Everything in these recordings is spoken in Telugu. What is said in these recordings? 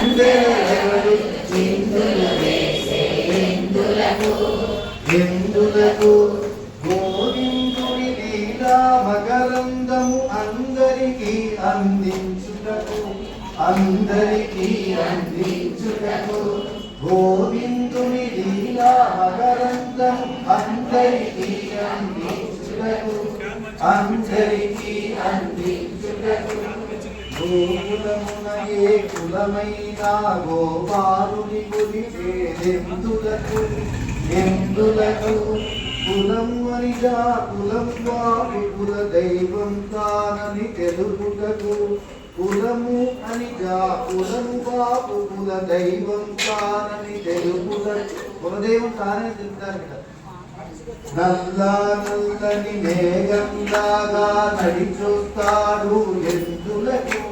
అందరెవరు చిందులు వేసే ఎందులకు గోవిందుడి గోవిందుని లీలా మకరందము అందరికీ అందించుటకు అందరికీ అందించుటకు గోవిందుని లీలా మకరందము అందరికీ అందించుటకు అందరికీ అందించుటకు గోకులమున ఏ కులమైనా గోపాలుని కొలిపేదెందులకు ఎందులకు? కులం అనిగా కులం వాపు కుల దైవం తానని తెలుపుటకు? కులము అనిగా కులము వాపు కుల దైవం తానని తెలుపుటకు? కులదైవం తానని తెలుపుతారు కదా. నల్ల నల్లని మేఘంలాగా నడిచొస్తాడు. ఎందులకు?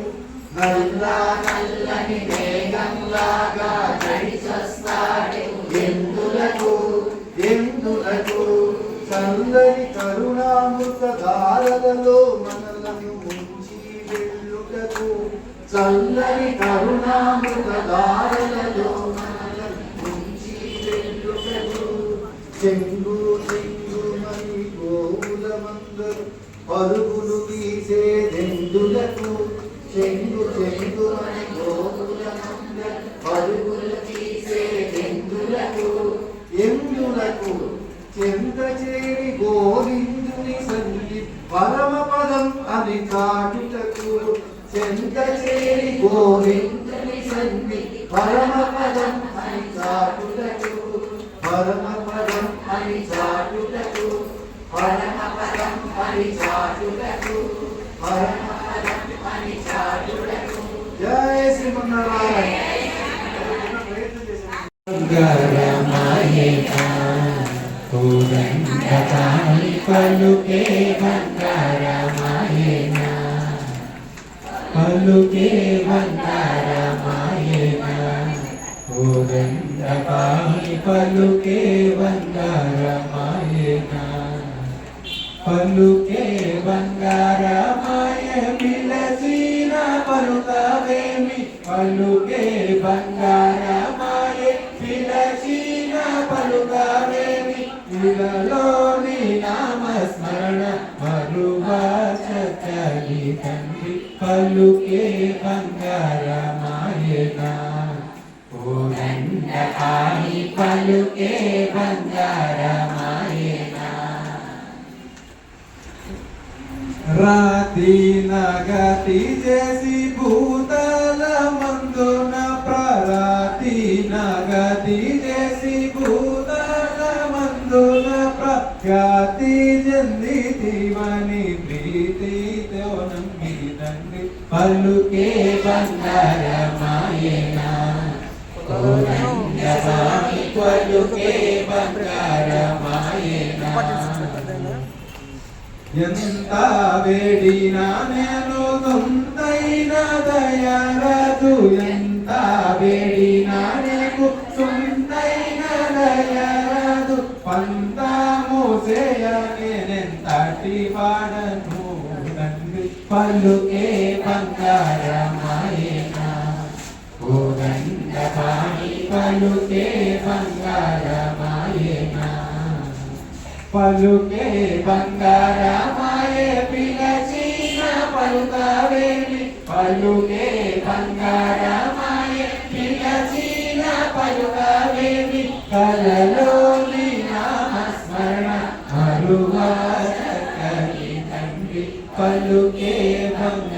నల్ల నల్లని మేఘంలాగా నడిచొస్తాడు ఎందులకు ఎందులకు చల్లని కరుణామృత ధారలలో మనలను ముంచి వెళ్ళుటకు చల్లని కరుణామృత ధారలలో మనలను ముంచి వెళ్ళుటకు చెంగు చెంగుమని గోవులమందరు పరుగులు తీసేదెందులకు చెంగు చెంగుమని గోవులమందరు పరుగులు తీసేదెందులకు ఎందులకు చెంత చేరి గోవిందుని సన్ని పరమ పదం అని చాటుటకు చెంత చేరి గోవిందుని సన్ని పరమ పదం అని చాటుటకు పరమ పదం అని చాటుటకు పరమ పదం అని చాటుటకు పరమ జయ శ్రీమన్నారాయణ పలుకే బంగారమాయేన పలుకే బంగారమాయేన కోదండకాని పలుకే బంగారమాయేన పలుకే బంగారమాయ పిలసిన పలుకవేమి పలుకే బంగారమాయే పిలచిన పలుకవేమి ఇలలోని నామస్మరణ మరువాచలి తండ్రి పలుకే బంగారమాయన ఓనందకాని పలుకే బంగారమా రాతి నగతి చేసి భూతల మందున ప్రరాతి నగతి చేసి భూతల మందున ప్రఖ్యాతి చెందితివని ప్రీతితో నమ్మిదండి పలుకే బంగారమాయన కోరంగవాణి పలుకే బంగారమాయన ఎంత వేడినా నేను తొందైన దయరదు ఎంత వేడినా నీకు తొందైన దయరదు పంతాము చేయనేంతటి పాడను. తండ్రి పలుకే బంగారమాయన? కోదండపాణి పలుకే బంగారమాయన? పలుకే బంగారమాయే పిలచిన పలుకవేమి పలుకే బంగారమాయే పిలచిన పలుకవేమి కలలోని నామస్మరణ మరువాచకలి తండ్రి. పలుకే బంగారమాయన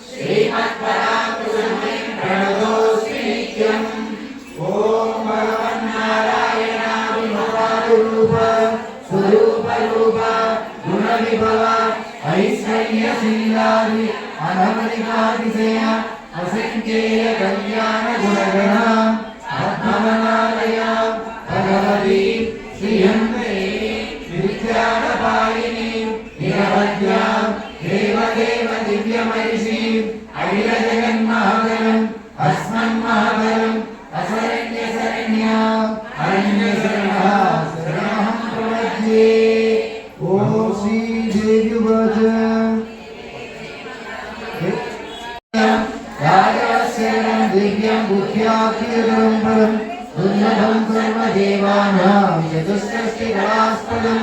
श्रीमत्पराङ्कुशमे प्रणतोऽस्मीत्यम् ॐ भगवन्नारायणाभिमतारूप स्वरूपरूप गुणविभव ऐश्वर्यशीलादि अनवधिकातिशय असङ्ख्येय कल्याणगुणगणः చతుష్షష్టి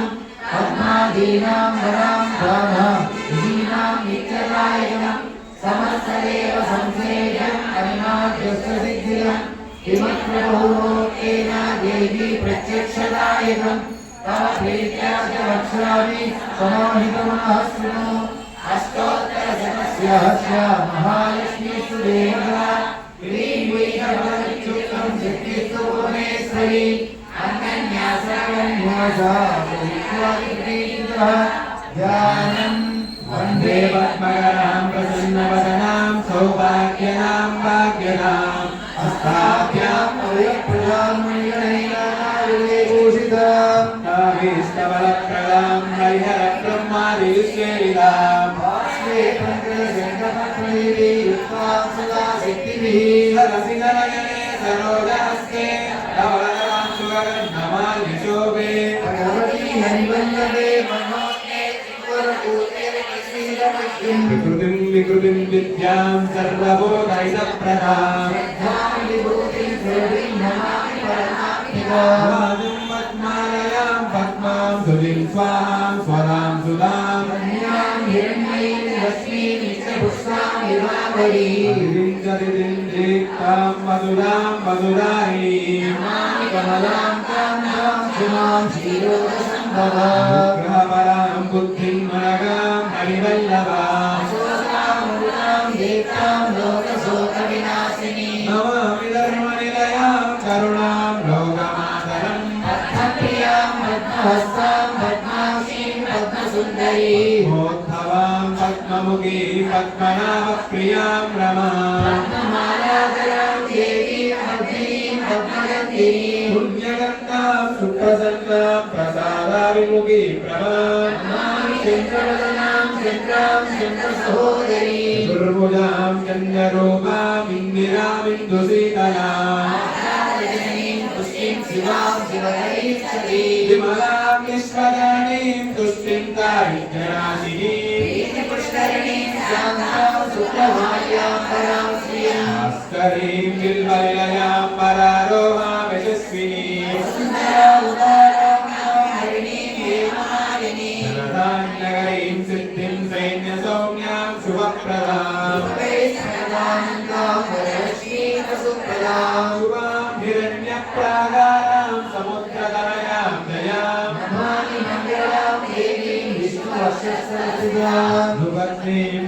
పద్మాదీనాం వరాం దానాం విధీనాం నిత్యదాయకం సమస్తదేవ సంశ్లేషం అవినాద్యస్య సిద్ధిరం కిమప్రభోకేన దేవి ప్రత్యక్షదాయకం తవ ప్రీత్యాచ వక్ష్యామి సమాహితమనః శృణు అష్టోత్తర శతస్య మహాలక్ష్మీస్తు సుదేవ శ్రీ వైష్ణవత్యుక్తం శక్తిస్తు భువనేశ్వరి ध्यानम् वंदे पद्मगणाम् प्रसन्नवदनाम् सौभाग्यनाम् भाग्यनाम् हस्ताभ्याम् अवयप्रदामूषिताम् काभीष्टवरप्रदाम् हरिहरब्रह्मादिविश्वेरिदाम् वास्वे पङ्कजङ्गमप्रदीपी युक्तां सदा शक्तिभिः सरसिनयने सरोजहस्ते శ్రీరమహ్యం వికృతిం వికృతిం విద్యాం సర్వబోధైతప్రదాం శ్రద్ధాం విభూతిం దేవీం నమామి పరమాత్మికా రాజం పద్మాలయాం పద్మాం సుధిం స్వాహాం స్వరాం సుధాం కన్యాం పద్మముఖీం పద్మనాభప్రియాం రమాం పద్మమాలాధరాం దేవీం పద్మీం పద్మగంధినీం పుణ్యగంధాం సుప్రసన్నాం ప్రసాదావిముఖీ ప్రమాం నమామి చంద్రవదనాం చంద్రాం చంద్రసహోదరీం దుర్భుజాం చంద్రరూపాం ఇందిరామిందుశీతలాం ఆరాధనీం పుష్టిం శివాం శివకరీశ్వరీం విమలాం విశ్వదానీం తుష్టిం దారిద్ర్యరాశినీం పుష్కరిణీం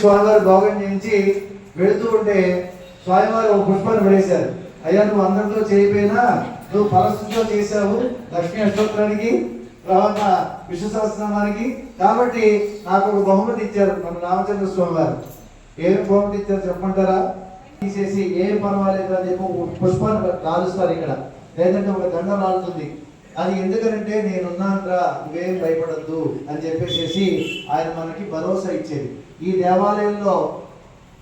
స్వామివారు భోగం చేయించి వెళుతూ ఉంటే స్వామివారు ఒక పుష్పాన్ని పడేశారు. అయ్యా నువ్వు అందరితో చేయపోయినా నువ్వు పరస్థితితో చేశావు లక్ష్మీ అష్టోత్తరానికి. తర్వాత విష్ణు సహస్రనామానికి కాబట్టి నాకు ఒక బహుమతి ఇచ్చారు మన రామచంద్ర స్వామి వారు ఏమి బహుమతి ఇచ్చారు చెప్పమంటారా? తీసేసి ఏం పర్వాలేదు అని చెప్పి ఒక పుష్పాన్ని రాలుస్తారు ఇక్కడ. లేదంటే ఒక దండం రాలుతుంది. అది ఎందుకనంటే నేనున్నానరా నువ్వేం భయపడద్దు అని చెప్పేసి ఆయన మనకి భరోసా ఇచ్చేది. ఈ దేవాలయంలో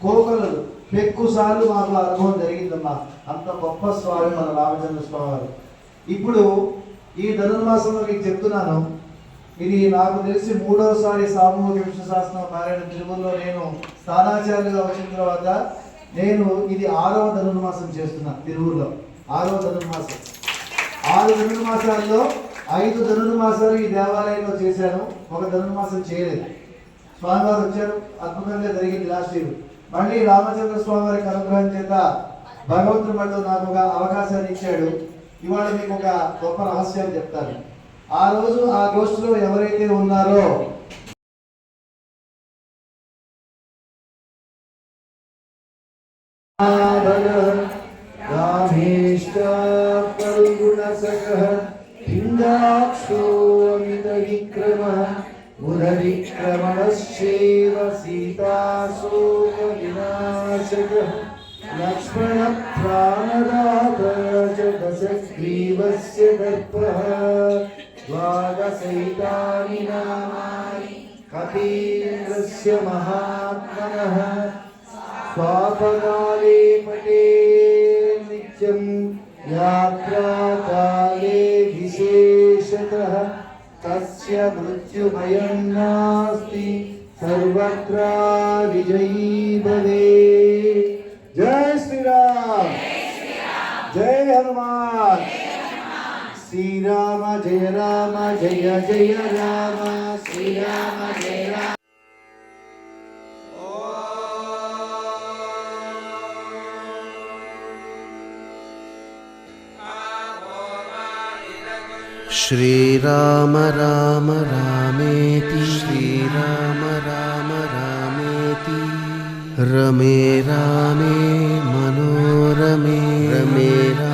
కోకలు ఎక్కువసార్లు మాకు అనుభవం జరిగిందమ్మా. అంత గొప్ప స్వామి మన రామచంద్ర స్వామి వారు ఇప్పుడు ఈ ధనుర్మాసంలో మీకు చెప్తున్నాను. ఇది నాకు తెలిసి మూడవసారి సామూహిక విష్ణు శాస్త్రం పారాయణ తిరుమలలో నేను స్థానాచార్యులుగా వచ్చిన తర్వాత నేను ఇది ఆరవ ధనుర్మాసం చేస్తున్నా తిరువురులో ఆరవ ధనుర్మాసం. ఆరు ధనుర్మాసాల్లో ఐదు ధనుర్మాసాలు ఈ దేవాలయంలో చేశాను. ఒక ధనుర్మాసం చేయలేదు. స్వామివారు వచ్చారు. అద్భుతంగా జరిగింది లాస్ట్ ఇయర్ మళ్ళీ రామచంద్ర స్వామి వారికి అనుగ్రహం చేత భగవంతుడు నాకు ఒక అవకాశాన్ని ఇచ్చాడు. ఇవాళ మీకు ఒక గొప్ప రహస్యాన్ని చెప్తాను. ఆ రోజు ఆ గోష్ఠిలో ఎవరైతే ఉన్నారో విక్రమ మురవిక్రమణశ్చేవ సీతాశోక వినాశక లక్ష్మణ ప్రాణదాత दशग्रीवस्य दर्पः द्वादशैतानि नामानि कपीन्द्रस्य महात्मनः स्वापकाले पटे नित्यं यात्राकाले विशेषतः तस्य मृत्युभयं नास्ति सर्वत्र विजयी भवे जय श्री राम जय हनुमान श्री राम जय राम जय जय राम श्री राम जय राम श्रीराम राम रामेति श्रीराम राम रामेति रमे रामे मनोरमे रमे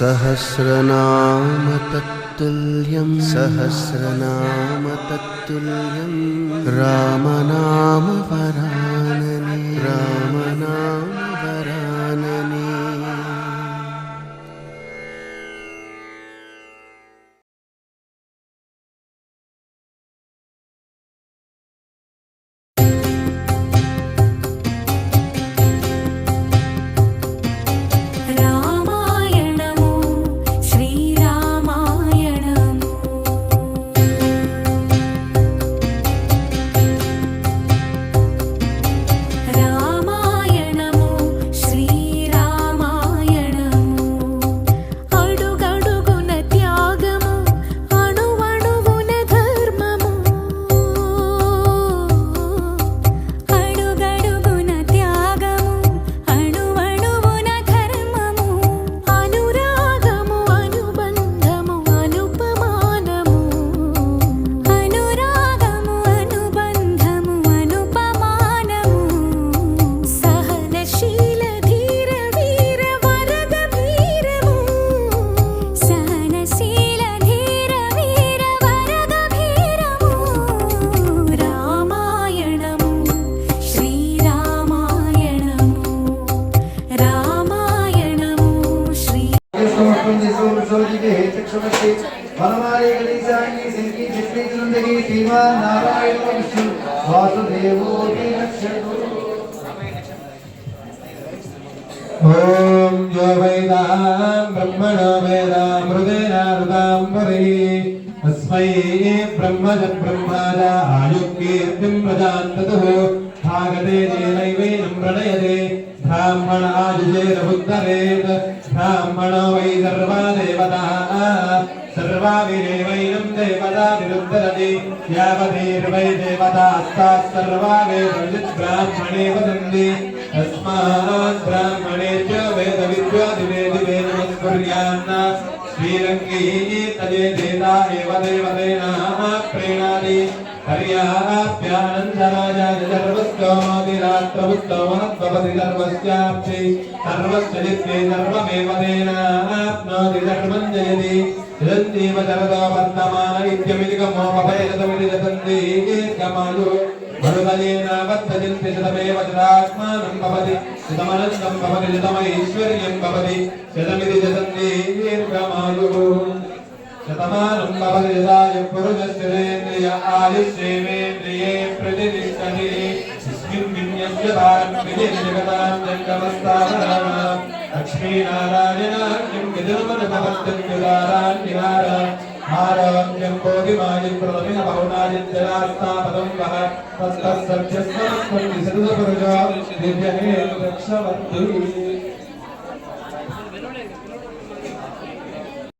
सहस्रनाम तत्तुल्यं सहस्रनाम तत्तुल्यं रामनाम वरानने रामनाम परि तस्मै ब्रह्मज ब्रह्माज आयुकीर्तिं प्रजान्ततुः भागते देवैवैनं प्रणयते ब्राह्मण आयुजेरमुद्धरेत् ब्राह्मणो वै सर्वा देवताः सर्वा विदेवैनं देवता विरुद्धरति यावतीर्वै देवतास्ताः सर्वा वेदविद् ब्राह्मणे वदन्ति तस्मात् ब्राह्मणेभ्यो वेदविद्यो दिवे दिवे नमस्कुर्यान्न श्रीरङ्गी तजे प्रीता एव देवतेनाः प्रीणाति हर्याप्यानन्दराजाजर्वस्तोमादिरात्रभुस्तोमहत्त्वपति सर्वस्याप्ति सर्वस्य जित्ये सर्वमेव तेनाप्नोति सर्वं जयति जयन्तीव शरदो वर्तमान इत्यमिति कमोपभयशतमिति जतन्ति दीर्घमायुः मरुदयेनावत्तजन्ति शतमेव शतात्मानं भवति शतमनन्दं भवति शतमैश्वर्यं भवति शतमिति जतन्ति दीर्घमायुः శతమానం భవతి యదాయ పురుషశ్రేంద్రియ ఆయుష్యేవేంద్రియే ప్రతిష్టతి తస్మిన్ విజయ వినిర్జగతాం జంగమస్తావరామ లక్ష్మీనారాయణాఖ్యం విదుర్మనభవత్యుదారాన్నిహార ఆరోగ్యం కోటిమాయం ప్రథమిన భవనాదిత్యనాస్తాపదం వహ తస్తస్సత్యస్మరస్వం విసృతపురుషో దివ్యమే రక్షవర్తి